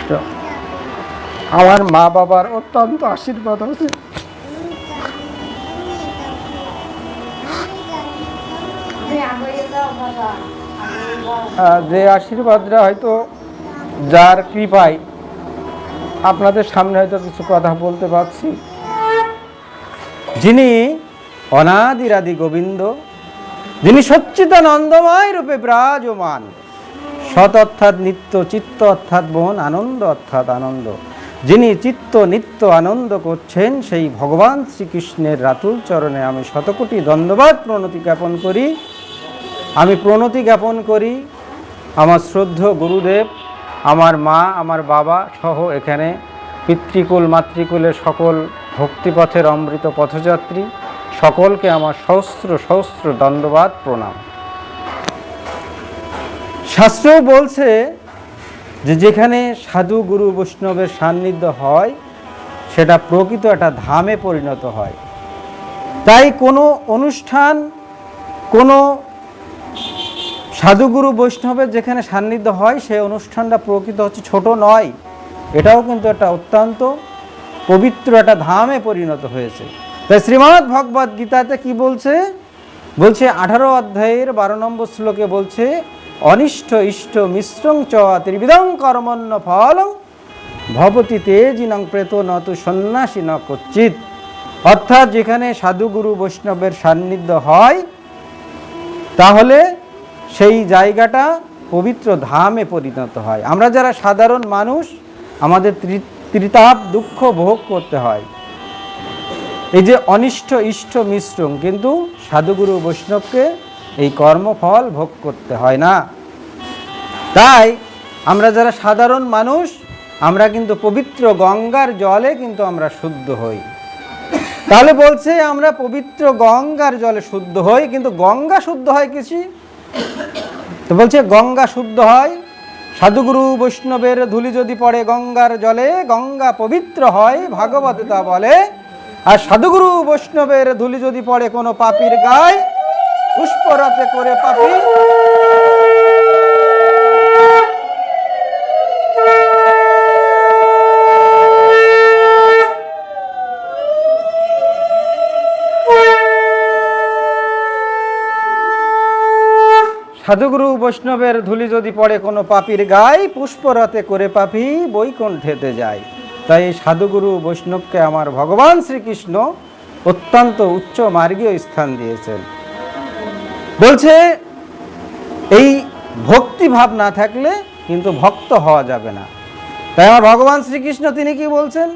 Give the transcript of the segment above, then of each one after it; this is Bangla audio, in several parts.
শ্রীকৃষ্ণ আমার মা বাবার অত্যন্ত আশীর্বাদ আছে। যে আশীর্বাদটা হয়তো যার কৃপায় আপনাদের সামনে হয়তো কিছু কথা বলতে পারছি। যিনি অনাদিরাদি গোবিন্দ, যিনি সচ্চিদানন্দময় রূপে বিরাজমান সৎ অর্থাৎ নিত্য, চিত্ত অর্থাৎ মন আনন্দ অর্থাৎ আনন্দ। যিনি চিত্ত, নিত্য, আনন্দ করছেন, সেই ভগবান শ্রীকৃষ্ণের রাতুল চরণে আমি শতকোটি দণ্ডবাদ প্রণতি জ্ঞাপন করি। আমি প্রণতি জ্ঞাপন করি। আমার শ্রদ্ধ গুরুদেব, আমার মা, আমার বাবা সহ এখানে পিতৃকুল, মাতৃকুলের সকল ভক্তিপথের অমৃত পথযাত্রী, সকলকে আমার সহস্র সহস্র দণ্ডবাদ প্রণাম। শাস্ত্রও বলছে যে যেখানে সাধু গুরু বৈষ্ণবের সান্নিধ্য হয়, সেটা প্রকৃত একটা ধামে পরিণত হয়। তাই কোনো অনুষ্ঠান, কোনো সাধুগুরু বৈষ্ণবের যেখানে সান্নিধ্য হয় সেই অনুষ্ঠানটা প্রকৃত হচ্ছে ছোট নয়। এটাও কিন্তু একটা অত্যন্ত পবিত্র একটা ধামে পরিণত হয়েছে। তাই শ্রীমৎ ভগবদ গীতাতে কি বলছে? বলছে, আঠারো অধ্যায়ের বারো নম্বর শ্লোকে বলছে অনিষ্ট ইষ্ট মিশ্রং চ ত্রিবিধং কর্মণ্য ফলং। ভবতি তেজিনং প্রেত নত সন্ন্যাসী ন কচ্চিত অর্থাৎ যেখানে সাধুগুরু বৈষ্ণবের সান্নিধ্য হয়, তাহলে সেই জায়গাটা পবিত্র ধামে পরিণত হয়। আমরা যারা সাধারণ মানুষ, আমাদের ত্রি- ত্রিতাপ দুঃখ ভোগ করতে হয়। এই যে অনিষ্ট ইষ্ট মিশ্রম কিন্তু সাধুগুরু বৈষ্ণবকে এই কর্মফল ভোগ করতে হয় না। তাই আমরা যারা সাধারণ মানুষ, আমরা কিন্তু পবিত্র গঙ্গার জলে কিন্তু আমরা শুদ্ধ হই। তাহলে বলছে আমরা পবিত্র গঙ্গার জলে শুদ্ধ হই, কিন্তু গঙ্গা শুদ্ধ হয় কিছু তো বলছে গঙ্গা শুদ্ধ হয়, সাধুগুরু বৈষ্ণবের ধুলি যদি পড়ে গঙ্গার জলে, গঙ্গা পবিত্র হয়, ভাগবত তা বলে, আর সাধুগুরু বৈষ্ণবের ধুলি যদি পড়ে কোনো পাপির গায়ে পুষ্পরাতে করে পাপি। সাধুগুরু বৈষ্ণবের ধুলি যদি পড়ে কোনো পাপির গায়ে পুষ্পরতে করে পাপি বৈকুণ্ঠেতে যায়। তাই সাধুগুরু বৈষ্ণবকে আমার ভগবান শ্রীকৃষ্ণ অত্যন্ত উচ্চ মার্গীয় স্থান দিয়েছেন। বলছে, এই ভক্তি ভাব না থাকলে কিন্তু ভক্ত হওয়া যাবে না। তাই আমার ভগবান শ্রীকৃষ্ণ তিনি কি বলছেন?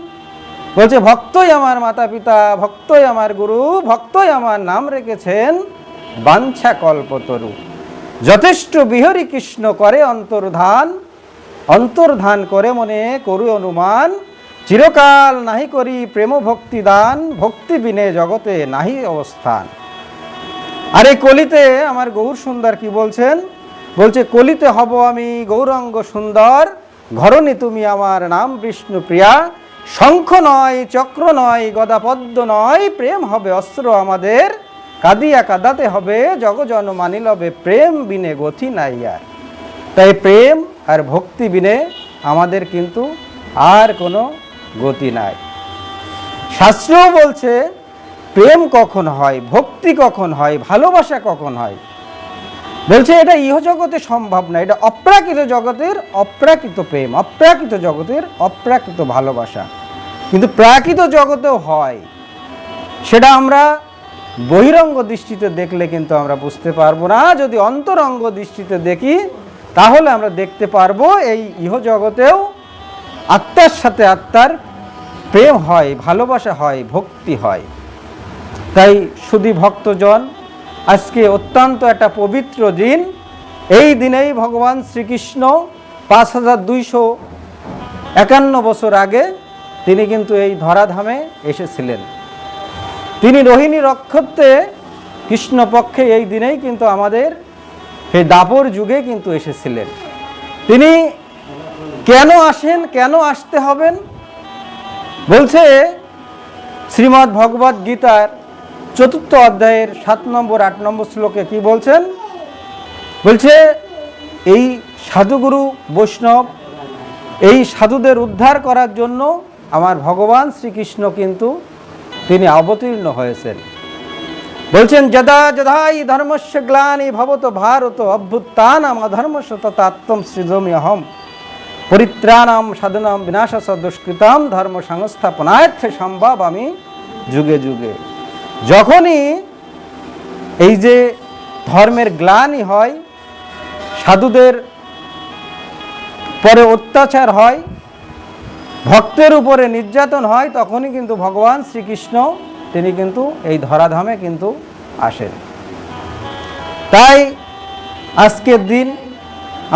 বলছে, ভক্তই আমার মাতা পিতা ভক্তই আমার গুরু, ভক্তই আমার নাম রেখেছেন বাঞ্ছা কল্পতরু যথেষ্ট বিহরি কৃষ্ণ করে অন্তর্ধান অন্তর্ধান করে মনে করু অনুমান, চিরকাল নাহি করি প্রেম ভক্তি দান, ভক্তি বিনে জগতে নাহি অবস্থান। আর এই কলিতে আমার গৌর সুন্দর কি বলছেন? বলছে, কলিতে হব আমি গৌরাঙ্গ সুন্দর, ঘরণী তুমি আমার নাম বিষ্ণু প্রিয়া। শঙ্খ নয়, চক্র নয়, গদাপদ্ম নয়, প্রেম হবে অস্ত্র আমাদের। কাঁদিয়া কাদাতে হবে, জগজন মানিলবে প্রেম বিনে গতি নাই আর। তাই প্রেম আর ভক্তি বিনে আমাদের কিন্তু আর কোনো গতি নাই। শাস্ত্রও বলছে প্রেম কখন হয়, ভক্তি কখন হয়, ভালোবাসা কখন হয়? বলছে, এটা ইহজগতে সম্ভব না, এটা অপ্রাকৃত জগতের অপ্রাকৃত প্রেম, অপ্রাকৃত জগতের অপ্রাকৃত ভালোবাসা। কিন্তু প্রাকৃত জগতেও হয়। সেটা আমরা বহিরঙ্গ দৃষ্টিতে দেখলে কিন্তু আমরা বুঝতে পারব না। যদি অন্তরঙ্গ দৃষ্টিতে দেখি, তাহলে আমরা দেখতে পারব এই ইহজগতেও আত্মার সাথে আত্মার প্রেম হয়, ভালোবাসা হয়, ভক্তি হয়। তাই শুধু ভক্তজন, আজকে অত্যন্ত একটা পবিত্র দিন। এই দিনেই ভগবান শ্রীকৃষ্ণ পাঁচ হাজার দুইশো একান্ন বছর আগে তিনি কিন্তু এই ধরাধামে এসেছিলেন। তিনি রোহিণী নক্ষত্রে কৃষ্ণপক্ষে এই দিনেই কিন্তু আমাদের এই দাপর যুগে কিন্তু এসেছিলেন। তিনি কেন আসেন, কেন আসতে হবেন? বলছে শ্রীমদ্ ভগবদ গীতার চতুর্থ অধ্যায়ের সাত নম্বর, আট নম্বর শ্লোকে কি বলছেন? বলছে, এই সাধুগুরু বৈষ্ণব, এই সাধুদের উদ্ধার করার জন্য আমার ভগবান শ্রীকৃষ্ণ কিন্তু তিনি অবতীর্ণ হয়েছেন। বলছেন, যদা যদাই ধর্মস্য গ্লানি ভবত ভারত অভ্যুত্থানাম অধর্মস্য তত্ত্বম সৃজমি অহম পরিত্রাণাম সাধনাম বিনাশস দুষ্কৃতাম ধর্ম সংস্থাপনার্থ সম্ভব আমি যুগে যুগে। যখনই এই যে ধর্মের গ্লানি হয়, সাধুদের পরে অত্যাচার হয়, ভক্তের উপরে নির্যাতন হয়, তখনই কিন্তু ভগবান শ্রীকৃষ্ণ, তিনি কিন্তু এই ধরাধামে কিন্তু আসেন। তাই আজকের দিন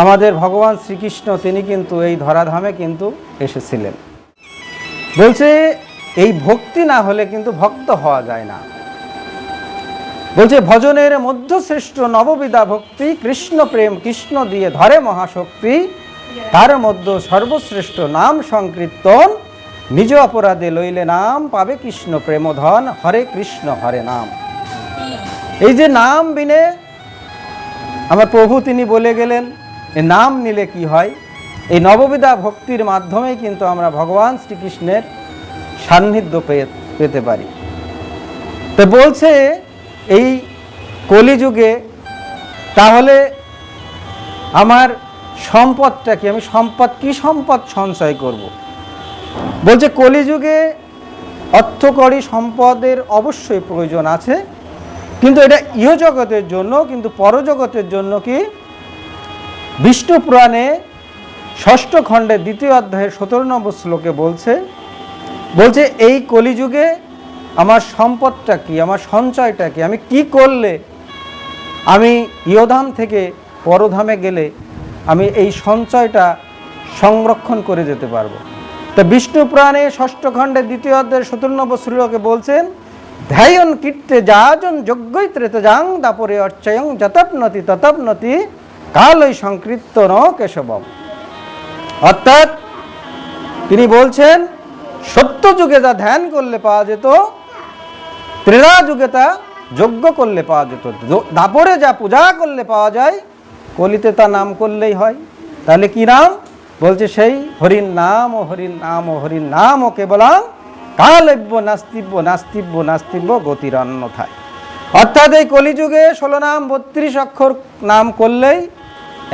আমাদের ভগবান শ্রীকৃষ্ণ, তিনি কিন্তু এই ধরাধামে কিন্তু এসেছিলেন। বলছে এই ভক্তি না হলে কিন্তু ভক্ত হওয়া যায় না। বলছে, ভজনের মধ্যশ্রেষ্ঠ নববিদা ভক্তি, কৃষ্ণ প্রেম কৃষ্ণ দিয়ে ধরে মহাশক্তি, তার মধ্যে সর্বশ্রেষ্ঠ নাম সংকীর্তন, নিজ অপরাধে লইলে নাম পাবে কৃষ্ণ প্রেমধন, হরে কৃষ্ণ, হরে নাম। এই যে নাম বিনে আমার প্রভু তিনি বলে গেলেন, এ নাম নিলে কি হয়? এই নববিদা ভক্তির মাধ্যমেই কিন্তু আমরা ভগবান শ্রীকৃষ্ণের সান্নিধ্য পেতে পারি। তো বলছে এই কলিযুগে, তাহলে আমার সম্পদটা কি? আমি সম্পদ, কি সম্পদ সঞ্চয় করব। বলছে কলিযুগে অর্থকরী সম্পদের অবশ্যই প্রয়োজন আছে, কিন্তু এটা ইহজগতের জন্য, কিন্তু পরজগতের জন্য কি? বিষ্ণু পুরাণে ষষ্ঠ খণ্ডের দ্বিতীয় অধ্যায়ের সতেরো নম্বর শ্লোকে বলছে বলছে, এই কলিযুগে আমার সম্পদটা কি? আমার সঞ্চয়টা কি? আমি কি করলে আমি ইয়ধাম থেকে পরধামে গেলে আমি এই সঞ্চয়টা সংরক্ষণ করে যেতে পারব? তা বিষ্ণু পুরাণে ষষ্ঠ খণ্ডে দ্বিতীয় অধ্যায়ের সতেরো নম্বর শ্লোকে বলছেন, ধ্যায়ন কীর্তে যাজন যজ্ঞই ত্রেতজাং দাপরে অর্চয়ং যতপনতি ততপনতি কালই সংকৃত্ত ন কেশবম। অর্থাৎ তিনি বলছেন সত্য যুগে যা ধ্যান করলে পাওয়া যেত ত্রেড়া যুগে তা যজ্ঞ করলে পাওয়া যেত। দাপরে যা পূজা করলে পাওয়া যায়, কলিতে তা নাম করলেই হয়। তাহলে কি নাম? বলছে সেই হরিণ নাম, ও হরিণ নাম, ও হরিণ নাম, ও কেবলাং কালব্য নাস্তিব্য নাস্তিব্য নাস্তিব্য গতির অন্যথায় অর্থাৎ এই কলিযুগে ষোলো নাম, বত্রিশ অক্ষর নাম করলেই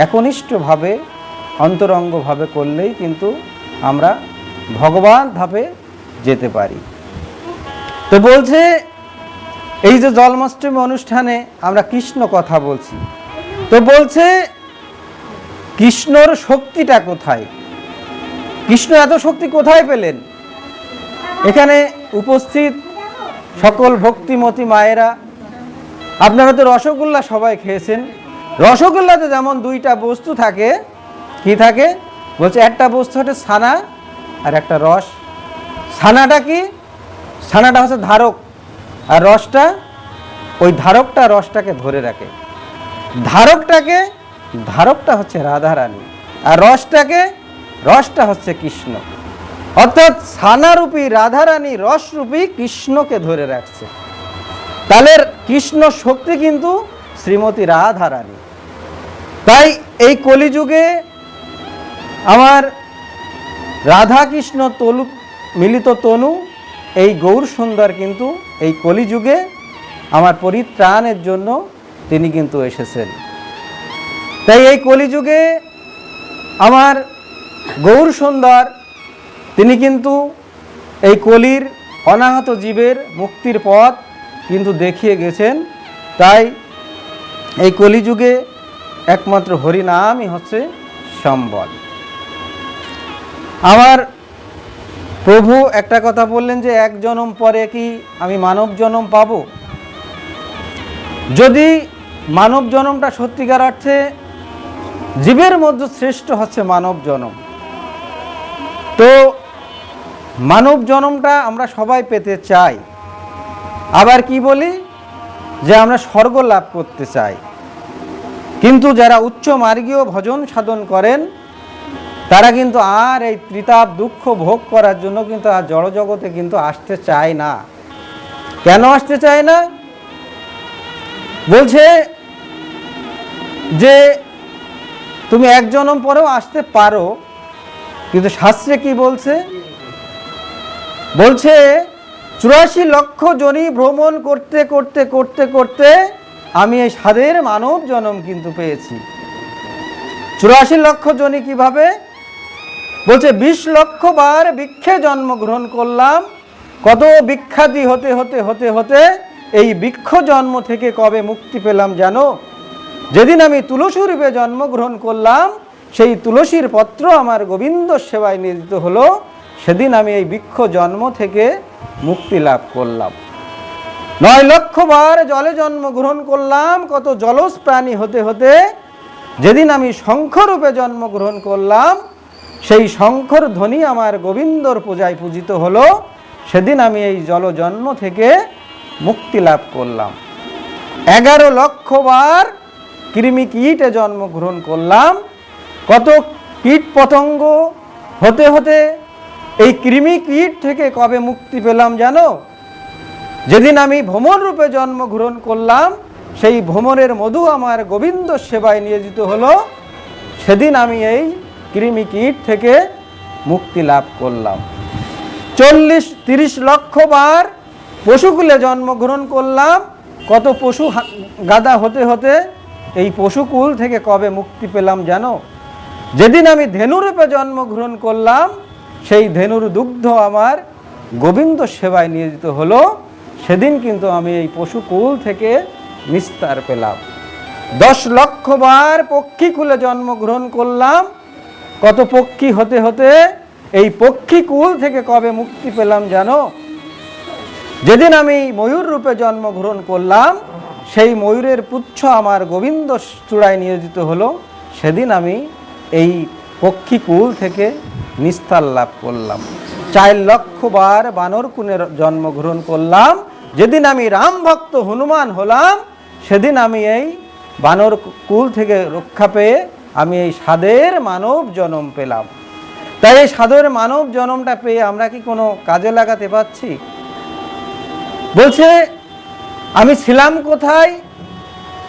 একনিষ্ঠভাবে, অন্তরঙ্গভাবে করলেই কিন্তু আমরা ভগবান ধাপে যেতে পারি। তো বলছে, এই যে জন্মাষ্টমী অনুষ্ঠানে আমরা কৃষ্ণ কথা বলছি। তো বলছে, কৃষ্ণর শক্তিটা কোথায়? কৃষ্ণ এত শক্তি কোথায় পেলেন? এখানে উপস্থিত সকল ভক্তিমতী মায়েরা। আপনারা তো রসগোল্লা সবাই খেয়েছেন। রসগোল্লাতে যেমন দুইটা বস্তু থাকে, কি থাকে? বলছে, একটা বস্তু হচ্ছে ছানা আর একটা রস। ছানাটা কি? ছানাটা হচ্ছে ধারক। আর রসটা, ওই ধারকটা রসটাকে ধরে রাখে। ধারকটাকে, ধারকটা হচ্ছে রাধারানী। আর রসটাকে, রসটা হচ্ছে কৃষ্ণ। অর্থাৎ ছানারূপী রাধারানী রসরূপী কৃষ্ণকে ধরে রাখছে। তাহলে কৃষ্ণ শক্তি কিন্তু শ্রীমতী রাধারানী। তাই এই কলিযুগে আমার রাধা কৃষ্ণ তলু, মিলিত তনু, এই গৌর সুন্দর কিন্তু এই কলিযুগে আমার পরিত্রাণের জন্য তিনি কিন্তু এসেছেন। তাই এই কলিযুগে আমার গৌর সুন্দর, তিনি কিন্তু এই কলির অনাহত জীবের মুক্তির পথ কিন্তু দেখিয়ে গেছেন। তাই এই কলিযুগে একমাত্র হরিনামই হচ্ছে সম্বল। আমার প্রভু একটা কথা বললেন যে এক জনম পরে কি আমি মানব জনম পাব? যদি মানব জনমটা সত্যিকার অর্থে জীবের মধ্যে শ্রেষ্ঠ হচ্ছে মানব জনম, তো মানব জনমটা আমরা সবাই পেতে চাই। আবার কি বলি? যে আমরা স্বর্গ লাভ করতে চাই। কিন্তু যারা উচ্চ মার্গীয় ভজন সাধন করেন তারা কিন্তু আর এই ত্রিতাপ দুঃখ ভোগ করার জন্য কিন্তু আর জড়জগতে কিন্তু আসতে চায় না। কেন আসতে চায় না? বলছে যে তুমি এক জনম পরেও আসতে পারো, কিন্তু শাস্ত্রে কি বলছে? বলছে, চুরাশি লক্ষ জনি ভ্রমণ করতে করতে করতে করতে আমি এই স্বাদের মানব জন্ম কিন্তু পেয়েছি। চুরাশি লক্ষ জনি কীভাবে বলছে, বিশ লক্ষ বার বৃক্ষে জন্মগ্রহণ করলাম। কত বিখ্যাতি হতে হতে হতে হতে এই বৃক্ষ জন্ম থেকে কবে মুক্তি পেলাম জানো? যেদিন আমি তুলসী রূপে জন্মগ্রহণ করলাম, সেই তুলসীর পত্র আমার গোবিন্দ সেবায় নিয়োজিত হলো। সেদিন আমি এই বৃক্ষ জন্ম থেকে মুক্তি লাভ করলাম। নয় লক্ষ বার জলে জন্মগ্রহণ করলাম, কত জলজ প্রাণী হতে হতে। যেদিন আমি শঙ্খরূপে জন্মগ্রহণ করলাম সেই শঙ্কর ধ্বনি আমার গোবিন্দর পূজায় পূজিত হলো। সেদিন আমি এই জলজন্ম থেকে মুক্তি লাভ করলাম। এগারো লক্ষ বার কৃমি কীটে জন্মগ্রহণ করলাম। কত কীট পতঙ্গ হতে হতে এই কৃমি কীট থেকে কবে মুক্তি পেলাম জানো? যেদিন আমি ভ্রমণ রূপে জন্মগ্রহণ করলাম, সেই ভ্রমণের মধু আমার গোবিন্দ সেবায় নিয়োজিত হলো। সেদিন আমি এই কৃমি কীট থেকে মুক্তি লাভ করলাম। চল্লিশ, তিরিশ লক্ষ বার পশুকুলে জন্মগ্রহণ করলাম। কত পশু গাদা হতে হতে এই পশুকুল থেকে কবে মুক্তি পেলাম জানো? যেদিন আমি ধেনুরূপে জন্মগ্রহণ করলাম, সেই ধেনুর দুগ্ধ আমার গোবিন্দ সেবায় নিয়োজিত হলো। সেদিন কিন্তু আমি এই পশুকুল থেকে নিস্তার পেলাম। দশ লক্ষ বার পক্ষী কুলে জন্মগ্রহণ করলাম। কত পক্ষী হতে হতে এই পক্ষী কুল থেকে কবে মুক্তি পেলাম জানো? যেদিন আমি ময়ূর রূপে জন্মগ্রহণ করলাম, সেই ময়ূরের পুচ্ছ আমার গোবিন্দ চূড়ায় নিয়োজিত হলো। সেদিন আমি এই পক্ষী কুল থেকে নিস্তার লাভ করলাম। চার লক্ষ বার বানর কুনের জন্মগ্রহণ করলাম। যেদিন আমি রাম ভক্ত হনুমান হলাম, সেদিন আমি এই বানর কুল থেকে রক্ষা পেয়ে আমি এই স্বাদের মানব জন্ম পেলাম। তাই এই সাধের মানব জন্মটা পেয়ে আমরা কি কোনো কাজে লাগাতে পারছি? বলছে, আমি ছিলাম কোথায়?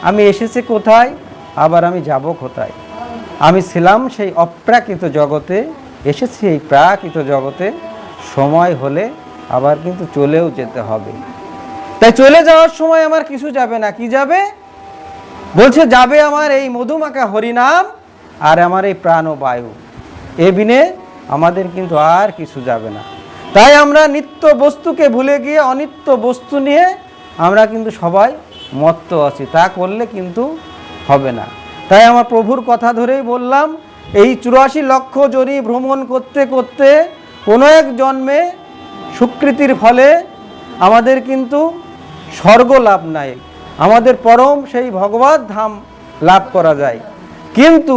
আমি এসেছি কোথায়? আবার আমি যাব কোথায়? আমি ছিলাম সেই অপ্রাকৃত জগতে, এসেছি এই প্রাকৃত জগতে। সময় হলে আবার কিন্তু চলেও যেতে হবে। তাই চলে যাওয়ার সময় আমার কিছু যাবে না। কি যাবে? বলছে, যাবে আমার এই মধুমাখা হরিনাম আর আমার এই প্রাণ ও বায়ু এ বিনে আমাদের কিন্তু আর কিছু যাবে না। তাই আমরা নিত্য বস্তুকে ভুলে গিয়ে অনিত্য বস্তু নিয়ে আমরা কিন্তু সবাই মত্ত আছি। তা করলে কিন্তু হবে না। তাই আমার প্রভুর কথা ধরেই বললাম, এই চুরাশি লক্ষ জনি ভ্রমণ করতে করতে কোনো এক জন্মে সুকৃতির ফলে আমাদের কিন্তু স্বর্গ লাভ নাই। আমাদের পরম সেই ভগবত ধাম লাভ করা যায়। কিন্তু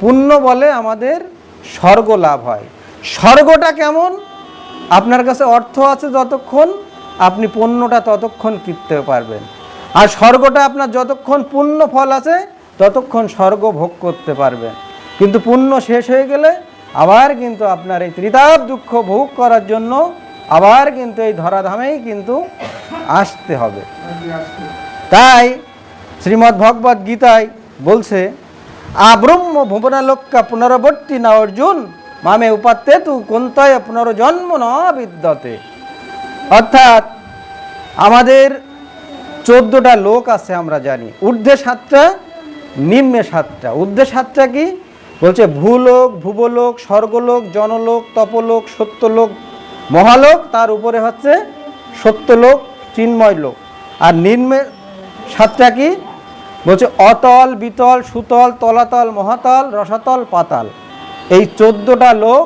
পুণ্য বলে আমাদের স্বর্গ লাভ হয়। স্বর্গটা কেমন? আপনার কাছে অর্থ আছে যতক্ষণ আপনি পুণ্যটা ততক্ষণ কিনতে পারবেন। আর স্বর্গটা আপনার যতক্ষণ পুণ্য ফল আছে, ততক্ষণ স্বর্গ ভোগ করতে পারবেন। কিন্তু পুণ্য শেষ হয়ে গেলে আবার কিন্তু আপনার এই ত্রিতাপ দুঃখ ভোগ করার জন্য আবার কিন্তু এই ধরাধামেই কিন্তু আসতে হবে। তাই শ্রীমদ্ ভগবদ গীতায় বলছে আব্রহ্ম ভুবনালোক্কা পুনরবর্তী না অর্জুন, মামে উপাত্তে তু কোনতায় পুনর্জন্ম ন বিদ্যতে। অর্থাৎ আমাদের চোদ্দোটা লোক আছে আমরা জানি। ঊর্ধ্বে সাতটা, নিম্নে সাতটা। ঊর্ধ্বে সাতটা কি? বলছে ভূলোক, ভুবলোক, স্বর্গলোক, জনলোক, তপলোক, সত্যলোক, মহালোক, তার উপরে হচ্ছে সত্যলোক চিন্ময় লোক আর নিম্নে সাতটা কি? বলছে অতল, বিতল, সুতল, তলাতল, মহাতল, রসাতল, পাতাল। এই চোদ্দোটা লোক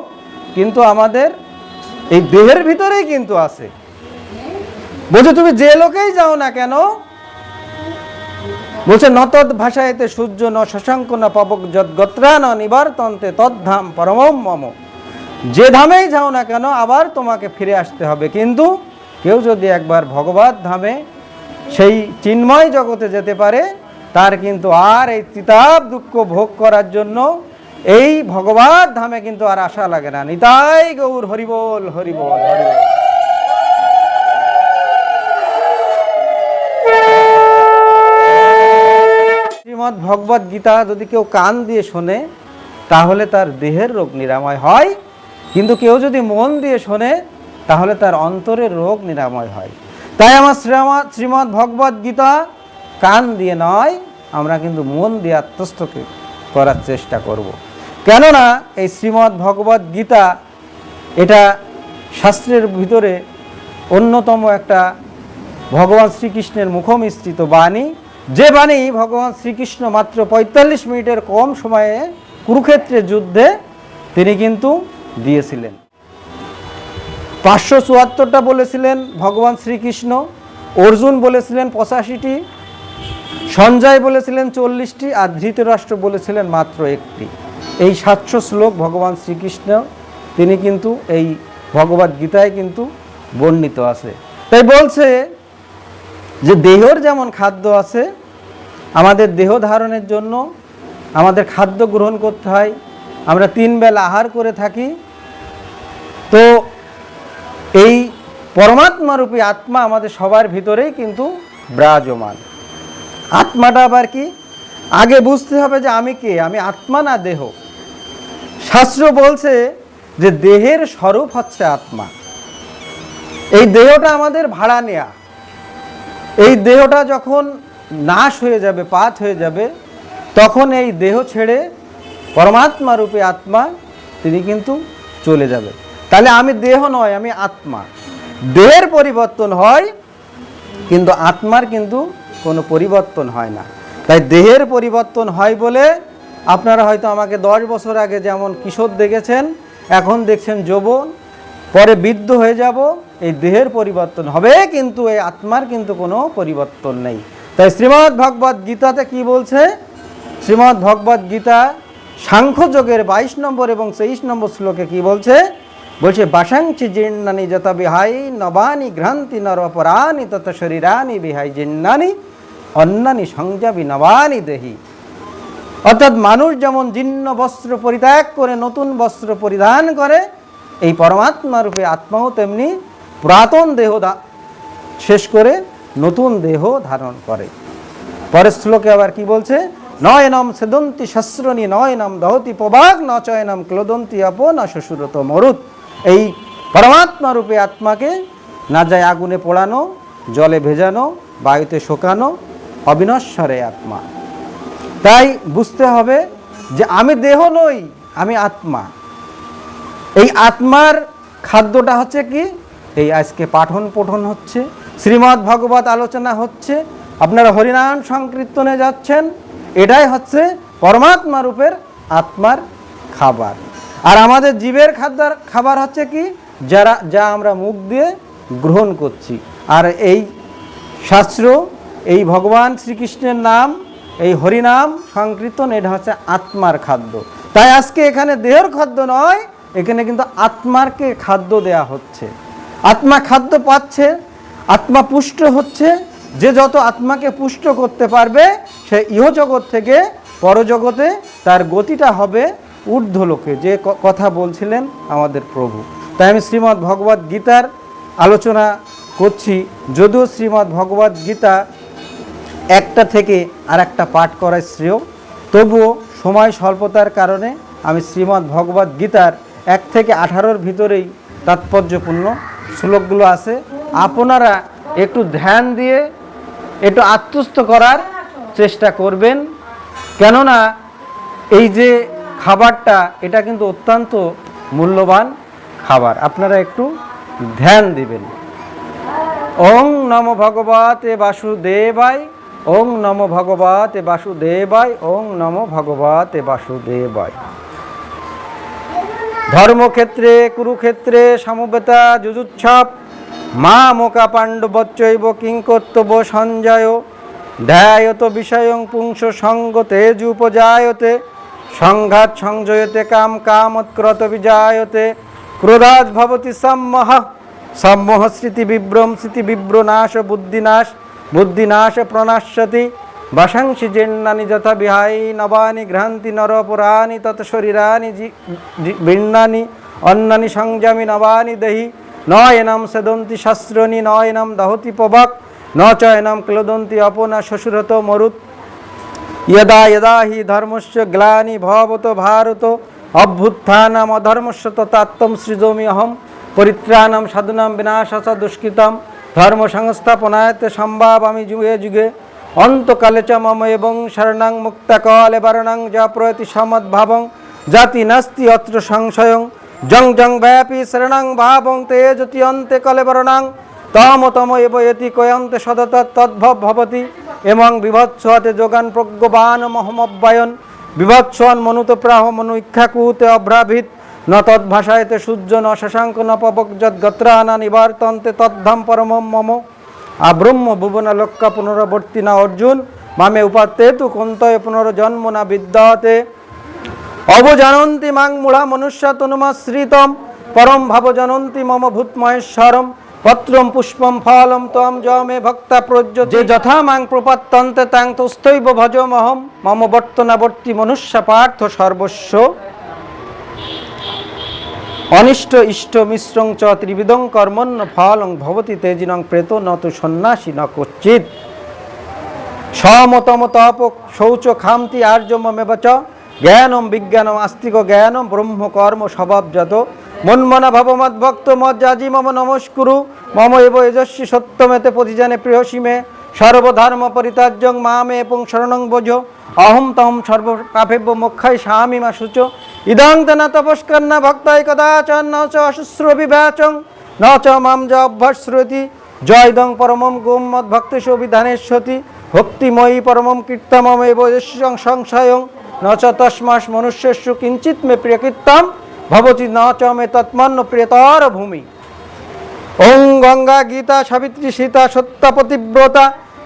কিন্তু আমাদের এই দেহের ভিতরেই কিন্তু আছে। বলছে, তুমি যে লোকেই যাও না কেন? বলছে, নতদ ভাষায়তে সূর্য ন শশাঙ্ক না পাবক যদ্গত্রা ন নিবারতন্তে তদ্ধাম পরমম মম। যে ধামেই যাও না কেন, আবার তোমাকে ফিরে আসতে হবে। কিন্তু কেউ যদি একবার ভগবত ধামে সেই চিন্ময় জগতে যেতে পারে, তার কিন্তু আর এই তিতাব দুঃখ ভোগ করার জন্য এই ভগবত ধামে কিন্তু আর আশা লাগে না। নিতাই গৌর হরিবোল হরিবোল হরিবোল। শ্রীমদ্ ভগবত গীতা যদি কেউ কান দিয়ে শোনে, তাহলে তার দেহের রোগ নিরাময় হয়। কিন্তু কেউ যদি মন দিয়ে শোনে, তাহলে তার অন্তরের রোগ নিরাময় হয়। তাই আমার শ্রীমৎ শ্রীমৎ ভগবদ গীতা কান দিয়ে নয়, আমরা কিন্তু মন দিয়ে আত্মস্থ করার চেষ্টা করব। কেননা এই শ্রীমৎ ভগবদ গীতা এটা শাস্ত্রের ভিতরে অন্যতম একটা ভগবান শ্রীকৃষ্ণের মুখমিশ্রিত বাণী যে বাণী ভগবান শ্রীকৃষ্ণ মাত্র পঁয়তাল্লিশ মিনিটের কম সময়ে কুরুক্ষেত্রের যুদ্ধে তিনি কিন্তু দিয়েছিলেন পাঁচশো চুয়াত্তরটা বলেছিলেন ভগবান শ্রীকৃষ্ণ, অর্জুন বলেছিলেন পঁচাশিটি, সঞ্জয় বলেছিলেন চল্লিশটি আর ধৃতরাষ্ট্র বলেছিলেন মাত্র একটি। এই সাতশো শ্লোক ভগবান শ্রীকৃষ্ণ, তিনি কিন্তু এই ভগবদ গীতায় কিন্তু বর্ণিত আছে। তাই বলছে যে দেহর যেমন খাদ্য আছে, আমাদের দেহ ধারণের জন্য আমাদের খাদ্য গ্রহণ করতে হয়। আমরা তিন বেলা আহার করে থাকি। তো এই পরমাত্মারূপী আত্মা আমাদের সবার ভিতরেই কিন্তু বিরাজমান। আত্মাটা আবার কি? আগে বুঝতে হবে যে আমি কে? আমি আত্মা না দেহ? শাস্ত্র বলছে যে দেহের স্বরূপ হচ্ছে আত্মা। এই দেহটা আমাদের ভাড়া নেয়া। এই দেহটা যখন নাশ হয়ে যাবে, পাত হয়ে যাবে, তখন এই দেহ ছেড়ে পরমাত্মা রূপে আত্মা তিনি কিন্তু চলে যাবে তাহলে আমি দেহ নয়, আমি আত্মা। দেহের পরিবর্তন হয়, কিন্তু আত্মার কিন্তু কোনো পরিবর্তন হয় না। তাই দেহের পরিবর্তন হয় বলে আপনারা হয়তো আমাকে দশ বছর আগে যেমন কিশোর দেখেছেন, এখন দেখছেন যৌবন, পরে বৃদ্ধ হয়ে যাব, এই দেহের পরিবর্তন হবে, কিন্তু এই আত্মার কিন্তু কোনো পরিবর্তন নেই। তাই শ্রীমৎ ভগবদ গীতাতে কি বলছে? শ্রীমৎ ভগবদ গীতা সাংখ্যযোগের বাইশ নম্বর এবং তেইশ নম্বর শ্লোকে কি বলছে? বলছে বাসাংচি জীর্ণানি যত বিহাই, নবানি ঘ্রান্তি নর অপরানি তত শরীরানি বিহাই জীর্ণানি অন্যানি সংযাবি নবানি দেহি। অর্থাৎ মানুষ যেমন জীর্ণ বস্ত্র পরিত্যাগ করে, নতুন বস্ত্র পরিধান করে, এই পরমাত্মা রূপে আত্মাও তেমনি পুরাতন দেহ শেষ করে নতুন দেহ ধারণ করে। পরের শ্লোকে আবার কি বলছে, নয়নম সেদন্তি শস্রণী নয়নম দহতি প্রবাক ন চয়নম ক্লোদন্তি অপ না শ্বশুরত মরুত। এই পরমাত্মা রূপে আত্মাকে না যায় আগুনে পোড়ানো, জলে ভেজানো, বায়ুতে শোকানো, অবিনশ্বরে আত্মা। তাই বুঝতে হবে যে আমি দেহ নই, আমি আত্মা। এই আত্মার খাদ্যটা হচ্ছে কি? এই আজকে পাঠন পঠন হচ্ছে, শ্রীমদ্ ভগবত আলোচনা হচ্ছে, আপনারা হরিনাম সংকীর্তনে যাচ্ছেন, এটাই হচ্ছে পরমাত্মা রূপের আত্মার খাবার। আর আমাদের জীবের খাদ্যার খাবার হচ্ছে কি? যারা, যা আমরা মুখ দিয়ে গ্রহণ করছি। আর এই শাস্ত্র, এই ভগবান শ্রীকৃষ্ণের নাম, এই হরিনাম সংকীর্তন, এটা হচ্ছে আত্মার খাদ্য। তাই আজকে এখানে দেহের খাদ্য নয়, এখানে কিন্তু আত্মারকে খাদ্য দেয়া হচ্ছে। আত্মা খাদ্য পাচ্ছে, আত্মা পুষ্ট হচ্ছে, যে যত আত্মাকে পুষ্ট করতে পারবে, সে ইহজগৎ থেকে পরজগতে তার গতিটা হবে ঊর্ধ্বলোকে যে কথা বলছিলেন আমাদের প্রভু। তাই আমি শ্রীমদ্ ভগবদ গীতার আলোচনা করছি। যদিও শ্রীমদ্ ভগবদ গীতা একটা থেকে আর একটা পাঠ করায় শ্রেয়, তবুও সময় স্বল্পতার কারণে আমি শ্রীমদ্ ভগবদ গীতার এক থেকে আঠারোর ভিতরেই তাৎপর্যপূর্ণ শ্লোকগুলো আছে। আপনারা একটু ধ্যান দিয়ে একটু আত্মস্থ করার চেষ্টা করবেন। কেননা এই যে খাবারটা, এটা কিন্তু অত্যন্ত মূল্যবান খাবার। আপনারা একটু ধ্যান দিবেন। ওং নম ভগবতে বাসুদেবায়, ওং নম ভগবতে বাসুদেবায়, ওং নম ভগবতে বাসুদেবায়। ধর্মক্ষেত্রে, কুরুক্ষেত্রে, সমবেতা যুজুৎসব মা মোকা পাণ্ডবচ্চৈব কিংকর্তব্য সঞ্জয়, ধ্যায়ত বিষয়ং পুংস সঙ্গ তেজুপজায়তে সংঘাত সংজয়তে কাম কামৎক্রত বিজায়তে ক্রোধাৎ ভবতি সম্মহ। সম্মোহ স্মৃতি বিভ্রম, স্মৃতি বিভ্রনাশ, বুদ্ধিনাশ বুদ্ধিনাশ প্রণাশ্যতি বাসাংসি জীর্ণানি যথা বিহাই নবানি ঘ্রান্তি নরপুরাণি তত শরীরানি ভিন্নানি অন্নানি সংযমি নবানি দেহি। নয়নম সেদন্তি শাস্ত্রনি, নয়নম দহতি পবক ন চয়নম ক্লোদন্তি অপনা শ্বশুরত মরুত। यदा यदा हि धर्मस्य ग्लानि भवतो भारत অভ্যুত্থানাম অধর্মস্য তত্ত্বম সৃজমি অহম পরিত্রাণম সাধুনাম বিনাশাচ দুষ্কৃতম ধর্ম সংস্থাপনায়তে সম্ভাব আমি যুগে যুগে অন্তকালে চ মম এবং শরণাং মুক্তাকলে বরণাং যা প্রয়তি সমদ্ভাবং জাতি নাস্তি অত্র সংশয়ং জং জং ব্যাপী শরণাং ভাবং তে জ্যোতি অন্তে কলে বরণাং তম তম এব এতি কয়ন্তে সদত তদ্ভব ভবতি, এবং বিভৎসহতে যোগান প্রজ্ঞবান মহমব্বায়ন, বিভৎসন মনুত প্রাহ মনু ইক্ষাকুতে অভ্রাভিত, ন তদ্ভাষায়তে সূর্য ন শশাঙ্ক ন পবক যদ্গত্রানা নিবার্তন্তে তদ্ধাম পরমম মম, আব্রহ্ম ভুবন লক্কা পুনরবর্তী না অর্জুন, মামে উপাত্তে তু কন্তয় পুনর্জন্ম না বিদ্যাতে। অবজানন্তি মাং মূঢ়া মনুষ্য তনুমাশ্রিতম পরম ভাবজানন্তি মম ভূত মহেশ্বরম পত্রম পুষ্পম ফলম তম য মে ভক্তা প্রজ্য যে যথা মাং প্রপত্তন্তে তাং তস্থৈব ভজমহম। মম বর্তনাবর্তী মনুষ্য পার্থ সর্বস্ব। অনিষ্ট ইষ্ট মিশ্রং চ ত্রিবিদং কর্মণ্য ফলং ভবতি তেজিনং প্রেত নত সন্ন্যাসী ন কচ্চিৎ। সমতম তপ শৌচ খামতি আর্যমেব জ্ঞানম বিজ্ঞানম আস্তিক জ্ঞানম ব্রহ্ম কর্ম স্বভাবজাত মন্মনা ভবমদ্ভক্ত মজ্জাজি মম নমস্কুরু। মম এব এজস্বী সত্যমেতে প্রতিজানে প্রিয়সী মে সর্বধর্ম পরিত্যাজ্যং মামে এবং শরণং বোঝ অহম তম সর্ব পাপেব্য মোক্ষাই স্বামী মা শুচ ইদং তেনা তপস্কন্না ভক্তাই কদাচন ন চ অশুশ্রবি ব্যাচং ন চ মাম য অভ্যশ্রুতি। জয় দং পরমম গোম মদ ভক্তেশ বিধানেশ্বতি ভক্তিময়ী পরমম কীর্তমম এব সংশয়ং। ন চ তস্মাস মনুষ্যস্য কিঞ্চিত মে প্রিয়কীর্তম। ভবতি ন চ মে তৎমন্ন প্রিয়তর ভূমি। ওং গঙ্গা গীতা সাবিত্রী সীতা সত্যপতিব্রতা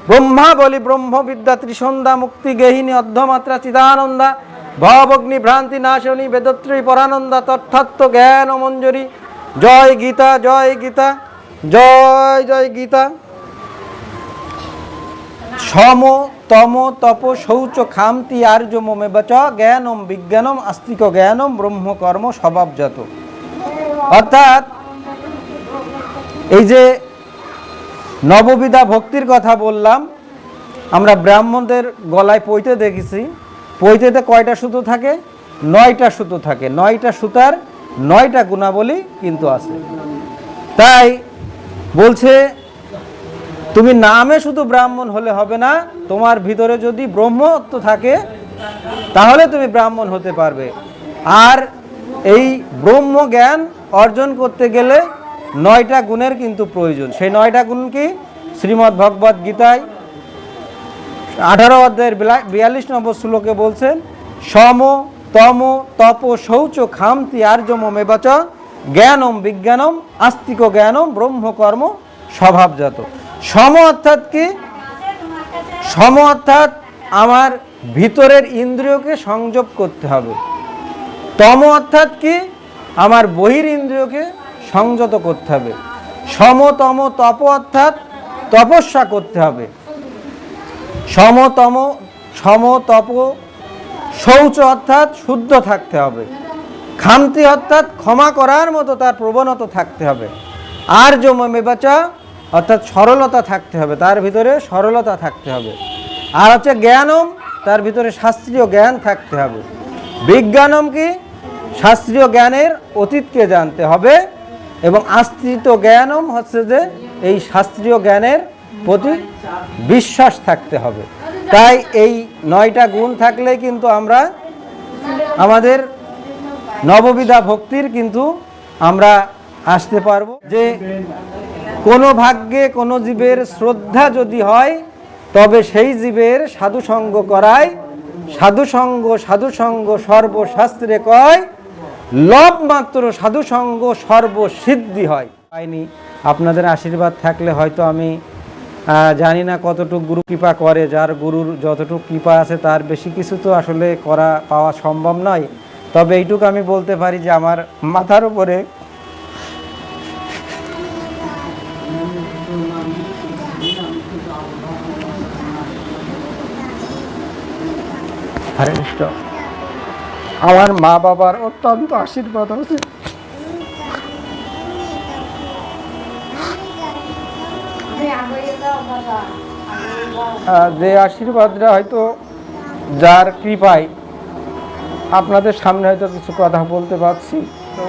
ব্রহ্মা বলি ব্রহ্মবিদ্যা ত্রিসন্ধ্যা মুক্তি গেহিনী অর্ধমাত্রা চিদানন্দা, ভবগ্নি ভ্রান্তি নাশনী বেদত্রী পরানন্দা তথাত্ম জ্ঞান মঞ্জরি জয় গীতা জয় গীতা, জয় জয় গীতা। সম, তম, তপ, শৌচ খামতি আর্য মমে বচ, জ্ঞানম, বিজ্ঞানম, আস্তিক জ্ঞানম ব্রহ্মকর্ম স্বভাবজাত অর্থাৎ, এই যে নববিধা ভক্তির কথা বললাম, আমরা ব্রাহ্মণদের গলায় পইতে দেখেছি। পইতেতে কয়টা সুতো থাকে? নয়টা সুতো থাকে। নয়টা সুতার নয়টা গুণাবলী কিন্তু আছে। তাই বলছে তুমি নামে শুধু ব্রাহ্মণ হলে হবে না, তোমার ভিতরে যদি ব্রহ্মত্ব থাকে, তাহলে তুমি ব্রাহ্মণ হতে পারবে। আর এই ব্রহ্ম জ্ঞান অর্জন করতে গেলে নয়টা গুণের কিন্তু প্রয়োজন। সেই নয়টা গুণ কি? শ্রীমদ্ ভগবদ গীতায় আঠারো অধ্যায়ের বিয়াল্লিশ নম্বর শ্লোকে বলছেন, সম, তম, তপ, শৌচ, খামতি আর্যম মেবাচ জ্ঞানম, বিজ্ঞানম, আস্তিক জ্ঞানম, ব্রহ্মকর্ম, স্বভাবজাত। সম অর্থাৎ কি? সম অর্থাৎ আমার ভিতরের ইন্দ্রিয়কে সংযোগ করতে হবে। তম অর্থাৎ কি? আমার বহির ইন্দ্রিয়কে সংযত করতে হবে। সমতম তপ অর্থাৎ তপস্যা করতে হবে। সমতম সমতপ শৌচ অর্থাৎ শুদ্ধ থাকতে হবে। খামতি অর্থাৎ ক্ষমা করার মতো তার প্রবণতা থাকতে হবে। আর জমে মেবাচা অর্থাৎ সরলতা থাকতে হবে, তার ভিতরে সরলতা থাকতে হবে। আর হচ্ছে জ্ঞানম, তার ভিতরে শাস্ত্রীয় জ্ঞান থাকতে হবে। বিজ্ঞানম কি? শাস্ত্রীয় জ্ঞানের অতীতকে জানতে হবে এবং আস্তিত জ্ঞানম হচ্ছে যে এই শাস্ত্রীয় জ্ঞানের প্রতি বিশ্বাস থাকতে হবে। তাই এই নয়টা গুণ থাকলে কিন্তু আমরা আমাদের নববিধা ভক্তির কিন্তু আমরা আসতে পারব। যে কোনো ভাগ্যে কোনো জীবের শ্রদ্ধা যদি হয়, তবে সেই জীবের সাধুসঙ্গ করায় সাধুসঙ্গ সাধুসঙ্গ সর্বশাস্ত্রে কয়, লব মাত্র সাধুসঙ্গ সর্বসিদ্ধি হয়। পাইনি, আপনাদের আশীর্বাদ থাকলে হয়তো আমি জানি না কতটুকু গুরু কৃপা করে, যার গুরুর যতটুকু কৃপা আছে তার বেশি কিছু তো আসলে করা, পাওয়া সম্ভব নয়। তবে এইটুকু আমি বলতে পারি যে আমার মাথার উপরে হরে আমার মা বাবার অত্যন্ত আশীর্বাদ আছে। যে আশীর্বাদটা হয়তো যার কৃপায় আপনাদের সামনে হয়তো কিছু কথা বলতে পারছি, তো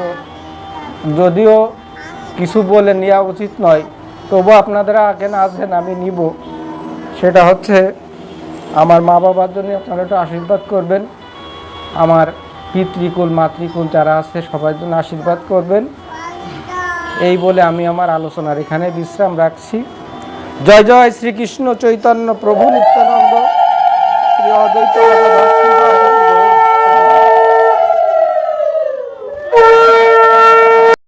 যদিও কিছু বলে নেওয়া উচিত নয়, তবু আপনারা না আসেন আমি নিব। সেটা হচ্ছে আমার মা বাবার জন্য আপনারা একটু আশীর্বাদ করবেন। আমার পিতৃকুল, মাতৃকুল যারা আছে সবার জন্য আশীর্বাদ করবেন। এই বলে আমি আমার আলোচনার এখানে বিশ্রাম রাখছি। জয় জয় শ্রীকৃষ্ণ চৈতন্য প্রভু নিত্যানন্দ। শ্রী অদ্বৈত